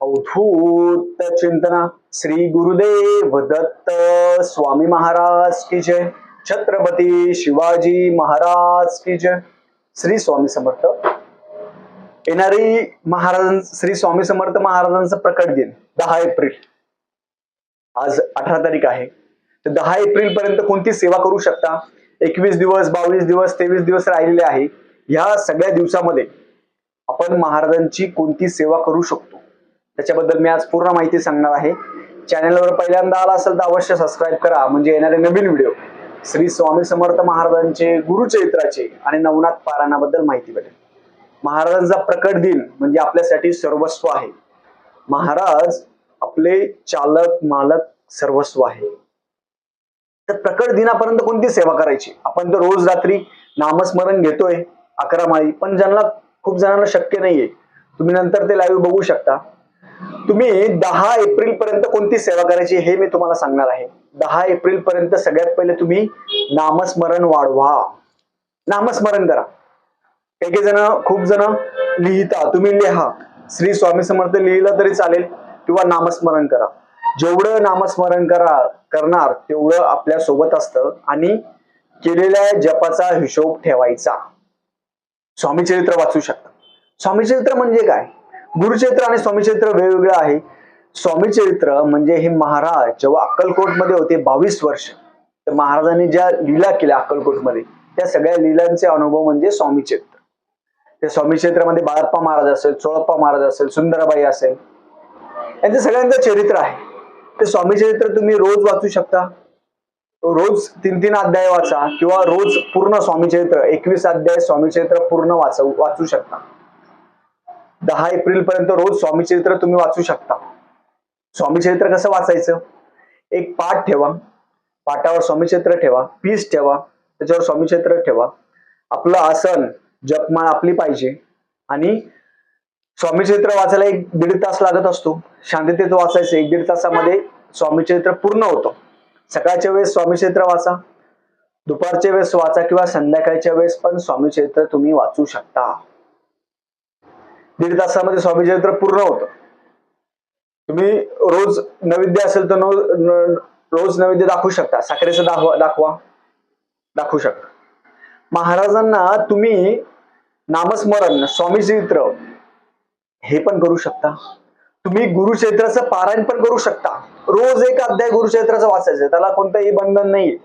अवधूत चिंतना श्री गुरुदेव दत्त स्वामी महाराज की जय. छत्रपती शिवाजी महाराज की जय. श्री स्वामी समर्थ. येणारी महाराजां श्री स्वामी समर्थ महाराजांचा प्रकट दिन दहा एप्रिल. आज अठरा तारीख आहे. तर दहा एप्रिल पर्यंत कोणती सेवा करू शकता? एकवीस दिवस बावीस दिवस तेवीस दिवस राहिलेले आहे. ह्या सगळ्या दिवसामध्ये आपण महाराजांची कोणती सेवा करू शकतो? त्याच्याबद्दल मी आज पूर्ण माहिती सांगणार आहे. चॅनलवर पहिल्यांदा आला असेल तर अवश्य सबस्क्राईब करा. म्हणजे येणारे नवीन व्हिडिओ श्री स्वामी समर्थ महाराजांचे गुरुचरित्राचे आणि नवनाथ पारायणाबद्दल माहिती भेटेल. महाराजांचा प्रकट दिन म्हणजे आपल्यासाठी सर्वस्व आहे. महाराज आपले चालक मालक सर्वस्व आहे. तर प्रकट दिनापर्यंत कोणती सेवा करायची? आपण तर रोज रात्री नामस्मरण घेतोय अकरा माळी. पण ज्यांना खूप जणांना शक्य नाहीये. तुम्ही नंतर ते लाईव्ह बघू शकता. तुम्ही दहा एप्रिल पर्यंत कोणती सेवा करायची हे मी तुम्हाला सांगणार आहे. दहा एप्रिल पर्यंत सगळ्यात पहिले तुम्ही नामस्मरण वाढवा. नामस्मरण करा. काही काही जण खूप जण लिहिता तुम्ही लिहा. श्री स्वामी समर्थ लिहिलं तरी चालेल किंवा नामस्मरण करा. जेवढं नामस्मरण करा करणार तेवढं आपल्यासोबत असतं आणि केलेल्या जपाचा हिशोब ठेवायचा. स्वामी चरित्र वाचू शकता. स्वामी चरित्र म्हणजे काय? गुरुचरित्र आणि स्वामी चरित्र वेगवेगळं आहे. स्वामी चरित्र म्हणजे हे महाराज जेव्हा अक्कलकोटमध्ये होते बावीस वर्ष तर महाराजांनी ज्या लीला केल्या अक्कलकोटमध्ये त्या सगळ्या लीलांचे अनुभव म्हणजे स्वामी चरित्र ते स्वामी क्षेत्रामध्ये बाळप्पा महाराज असेल चोळप्पा महाराज असेल सुंदरबाई असेल यांचं सगळ्यांचं चरित्र आहे. ते स्वामी चरित्र तुम्ही रोज वाचू शकता. रोज तीन तीन अध्याय वाचा किंवा रोज पूर्ण स्वामी चरित्र एकवीस अध्याय स्वामी चरित्र पूर्ण वाचू वाचू शकता. दहा एप्रिल पर्यंत रोज स्वामी चरित्र तुम्ही वाचू शकता. स्वामी चरित्र कसं वाचायचं? एक पाठ ठेवा. पाठावर स्वामी चरित्र ठेवा. पीस ठेवा. त्याच्यावर स्वामी चरित्र ठेवा. आपलं आसन जपमाळ आपली पाहिजे. आणि स्वामी चरित्र वाचायला एक दीड तास लागत असतो. शांततेत वाचायचं. एक दीड तासामध्ये स्वामी चरित्र पूर्ण होतं. सकाळच्या वेळेस स्वामी चरित्र वाचा. दुपारच्या वेळेस वाचा किंवा संध्याकाळच्या वेळेस पण स्वामी चरित्र तुम्ही वाचू शकता. दीड तासामध्ये स्वामी चरित्र पूर्ण होतं. तुम्ही रोज नैवेद्य असेल तर नो- रोज नैवेद्य दाखवू शकता. साखरेचं दाखवा दाखवा. दाखवू शकता. महाराजांना तुम्ही नामस्मरण स्वामी चरित्र हे पण करू शकता. तुम्ही गुरुचरित्राचं पारायण पण करू शकता. रोज एक अध्याय गुरुचरित्राचं वाचायचं. त्याला कोणतंही बंधन नाही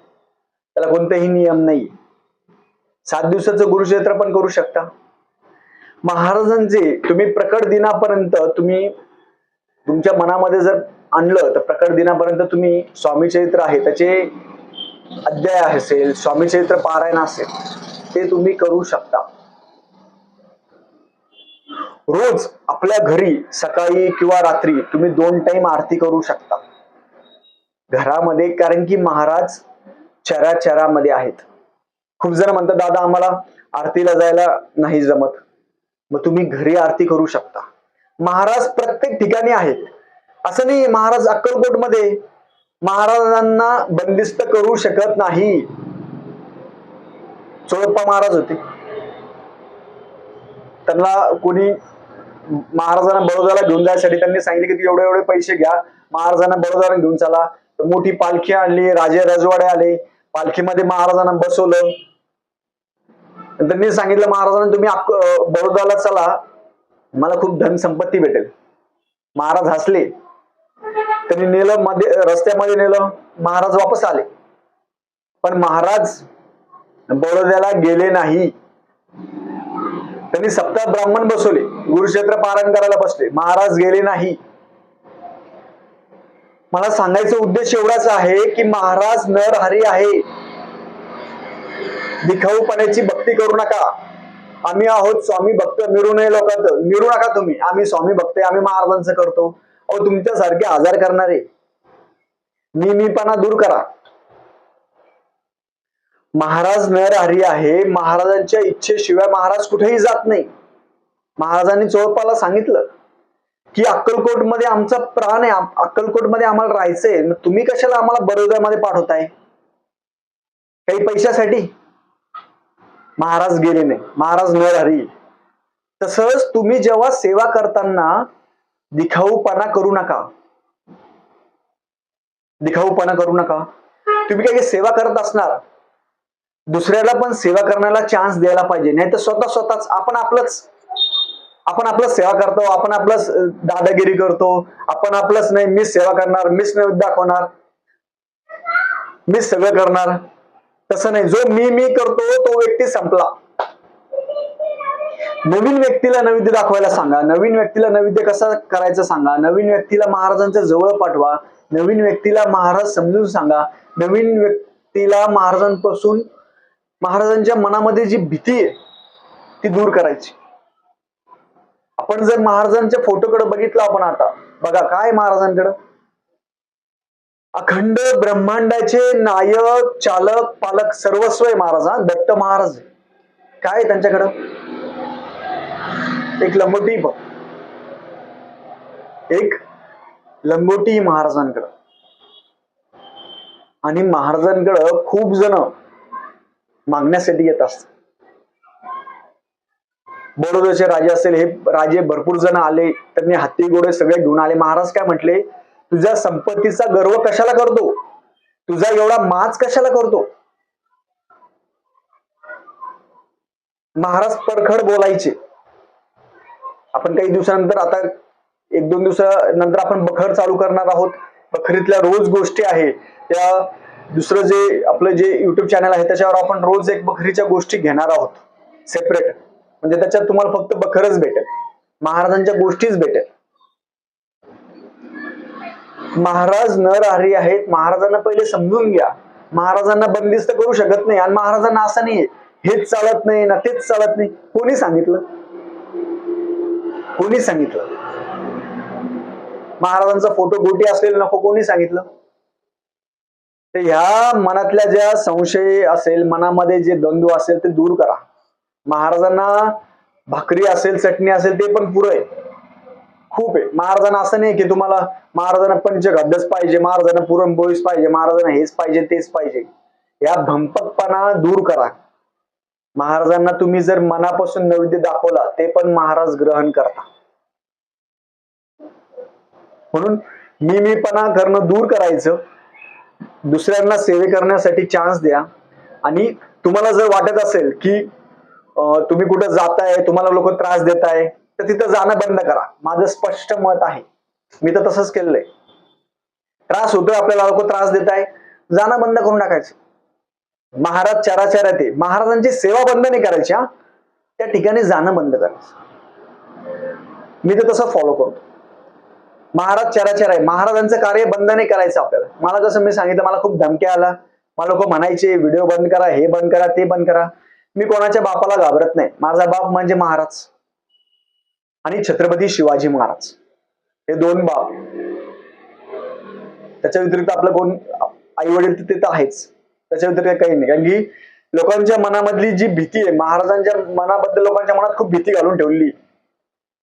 त्याला कोणतंही नियम नाही सात दिवसाचं गुरुचरित्र पण करू शकता. महाराजांचे तुम्ही प्रकट दिनापर्यंत तुम्ही तुमच्या मनामध्ये जर आणलं तर प्रकट दिनापर्यंत तुम्ही स्वामी चरित्र आहे त्याचे अध्याय असेल स्वामी चरित्र पारायण असेल ते तुम्ही करू शकता. रोज आपल्या घरी सकाळी किंवा रात्री तुम्ही दोन टाइम आरती करू शकता. घरामध्ये कारण की महाराज चराचरामध्ये आहेत. खूप जण म्हणतात दादा आम्हाला आरतीला जायला नाही जमत. मग तुम्ही घरी आरती करू शकता. महाराज प्रत्येक ठिकाणी आहेत. असं नाही महाराज अक्कलकोटमध्ये महाराजांना बंदिस्त करू शकत नाही. चोळप्पा महाराज होते. त्यांना कोणी महाराजांना बडोद्याला घेऊन जायसाठी त्यांनी सांगितले की एवढे एवढे पैसे घ्या. महाराजांना बडोद्याला घेऊन चला. तर मोठी पालखी आणली राजे राजवाडे आले. पालखीमध्ये महाराजांना बसवलं. आणि त्यांनी सांगितलं महाराजांना तुम्ही अक्क- बडोद्याला चला. मला खूप धन संपत्ती भेटेल. महाराज हसले. त्यांनी नेलं मध्ये रस्त्यामध्ये नेलं. महाराज वापस आले. पण महाराज बडोद्याला गेले नाही. त्यांनी सप्ताह ब्राह्मण बसवले. गुरुक्षेत्र पारण करायला बसले. महाराज गेले नाही. मला सांगायचा उद्देश एवढाच आहे की महाराज नर हरी आहे. दिखाऊपणाची भक्ती करू नका. आम्ही आहोत स्वामी भक्त मिरू नये लोकात मिरू नका तुम्ही. आम्ही स्वामी भक्त आहे, आम्ही महाराजांचं करतो. अहो तुमच्यासारखे आजार करणारे. मी मीपणा दूर करा. महाराज नरहरी आहे. महाराजांच्या इच्छेशिवाय महाराज कुठेही जात नाही. महाराजांनी चोळपाला सांगितलं की अक्कलकोटमध्ये आमचा प्राण आहे. अक्कलकोटमध्ये आम्हाला राहायचंय. तुम्ही कशाला आम्हाला बडोद्यामध्ये पाठवताय? काही पैशासाठी? महाराज गेले नाही महाराज नरहरी. तसंच तुम्ही जेव्हा सेवा करताना दिखाऊपणा करू नका. दिखाऊपणा करू नका. तुम्ही काही सेवा करत असणार. दुसऱ्याला पण सेवा करण्याला चान्स द्यायला पाहिजे. नाही तर स्वतः स्वतःच आपण आपलंच. आपण आपलं सेवा करतो आपण आपलंच दादागिरी करतो. आपण आपलंच नाही मी सेवा करणार मीच नाही दाखवणार. मीच सगळं करणार. तसं नाही. जो मी मी करतो तो व्यक्ती संपला. नवीन व्यक्तीला नैवेद्य दाखवायला सांगा. नवीन व्यक्तीला नैवेद्य कसा करायचं सांगा. नवीन व्यक्तीला महाराजांच्या जवळ पाठवा. नवीन व्यक्तीला महाराज समजून सांगा. नवीन व्यक्तीला महाराजांपासून महाराजांच्या मनामध्ये जी भीती आहे ती दूर करायची. आपण जर महाराजांच्या फोटोकडे बघितलं आपण आता. बघा काय महाराजांकडं? अखंड ब्रह्मांडाचे नायक चालक पालक सर्वस्व आहे महाराज हा. दत्त महाराज काय त्यांच्याकडं? एक लंगोटी बघ. एक लंगोटी महाराजांकडं. आणि महाराजांकडं खूप जण मागण्यासाठी येत असतात. बडोद्याचे राजे असेल हे राजे भरपूर जण आले त्यांनी हत्ती घोडे सगळे घेऊन आले. महाराज काय म्हटले? तुझ्या संपत्तीचा गर्व कशाला करतो? तुझा एवढा माच कशाला करतो? महाराज परखड बोलायचे. आपण काही दिवसानंतर आता एक दोन दिवसानंतर आपण बखर चालू करणार आहोत. बखरीतल्या रोज गोष्टी आहे. त्या दुसरं जे आपलं जे युट्यूब चॅनल आहे त्याच्यावर आपण रोज एक बखरीच्या गोष्टी घेणार आहोत. सेपरेट म्हणजे त्याच्यात तुम्हाला फक्त बखरच भेटेल. महाराजांच्या गोष्टीच भेटेल. महाराज नरहरी आहेत महाराजांना पहिले समजून घ्या. महाराजांना बंदिस्त करू शकत नाही आणि महाराजांना असं नाही हेच चालत नाही ना तेच चालत नाही. कोणी सांगितलं? कोणी सांगितलं? महाराजांचा फोटो गोटी असलेला नको कोणी सांगितलं? तर ह्या मनातल्या ज्या संशय असेल मनामध्ये जे द्वंद्व असेल ते दूर करा. महाराजांना भाकरी असेल चटणी असेल ते पण पुरं आहे. खूप आहे. महाराजांना असं नाही की तुम्हाला महाराजांना पंचगद्यच पाहिजे महाराजांना पुरणपोळीच पाहिजे महाराजांना हेच पाहिजे तेच पाहिजे. या भंपकपणा दूर करा. महाराजांना तुम्ही जर मनापासून नैवेद्य दाखवला ते पण महाराज ग्रहण करता. म्हणून मी मीपणा करणं दूर करायचं. दुसऱ्यांना सेवे करण्यासाठी चान्स द्या. आणि तुम्हाला जर वाटत असेल की तुम्ही कुठं जाताय तुम्हाला लोक त्रास देत आहे तर तिथं जाणं बंद करा. माझं स्पष्ट मत आहे. मी तर तसंच केलंय. त्रास होतोय आपल्याला लोक त्रास देत आहे जाणं बंद करून टाकायचं. महाराज चराचरात आहे महाराजांची सेवा बंद नाही करायची हा. त्या ठिकाणी जाणं बंद करायचं. मी तर तसं फॉलो करतो. महाराज चराचर आहे. महाराजांचं कार्य बंद नाही करायचं आपल्याला. मला जसं मी सांगितलं मला खूप धमक्या आला मला लोक म्हणायचे व्हिडिओ बंद करा हे बंद करा ते बंद करा. मी कोणाच्या बापाला घाबरत नाही. माझा बाप म्हणजे महाराज. आणि छत्रपती शिवाजी महाराज. हे दोन बाप त्याच्या व्यतिरिक्त आपलं कोण आई वडील तिथे तर आहेच. त्याच्या व्यतिरिक्त काही नाही. कारण की लोकांच्या मनामधली जी भीती आहे महाराजांच्या मनाबद्दल लोकांच्या मनात खूप भीती घालून ठेवली.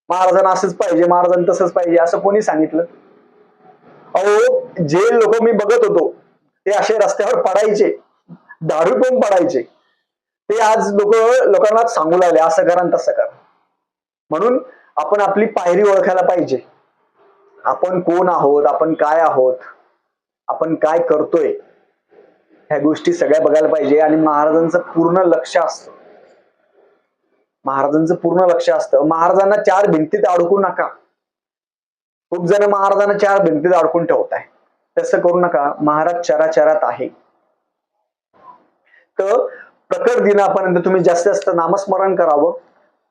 महाराजांना असंच पाहिजे महाराजांना तसंच पाहिजे असं कोणी सांगितलं? अहो जे लोक मी बघत होतो ते असे रस्त्यावर पडायचे. दारू पण पडायचे. ते आज लोक लोकांना सांगू लागले असं करा आणि तसं करा. म्हणून आपण आपली पायरी ओळखायला पाहिजे. आपण कोण आहोत आपण काय आहोत आपण काय करतोय ह्या गोष्टी सगळ्या बघायला पाहिजे आणि महाराजांचं पूर्ण लक्ष असतं. महाराजांचं पूर्ण लक्ष असतं. महाराजांना चार भिंतीत अडकू नका. खूप जण महाराजांना चार भिंतीत अडकून ठेवत आहे तसं करू नका. महाराज चराचरात आहे. तर प्रकट दिनापर्यंत तुम्ही जास्तीत जास्त नामस्मरण करावं.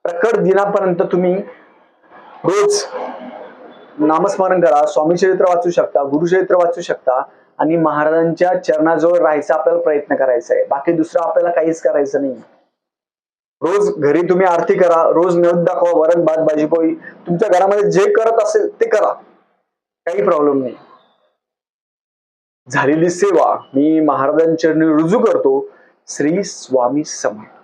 प्रकट दिनापर्यंत तुम्ही रोज नामस्मरण करा स्वामी चरित्र वाचू शकता गुरुचरित्र वाचू शकता आणि महाराजांच्या चरणाजवळ राहायचा आपल्याला प्रयत्न करायचा आहे. बाकी दुसरं आपल्याला काहीच करायचं नाही. रोज घरी तुम्ही आरती करा रोज नद दाखवा वरण भात भाजी पोळी. तुमच्या घरामध्ये जे करत असेल ते करा. काही प्रॉब्लेम नाही. झालेली सेवा मी महाराजांच्या रुजू करतो. श्री स्वामी समर्थ.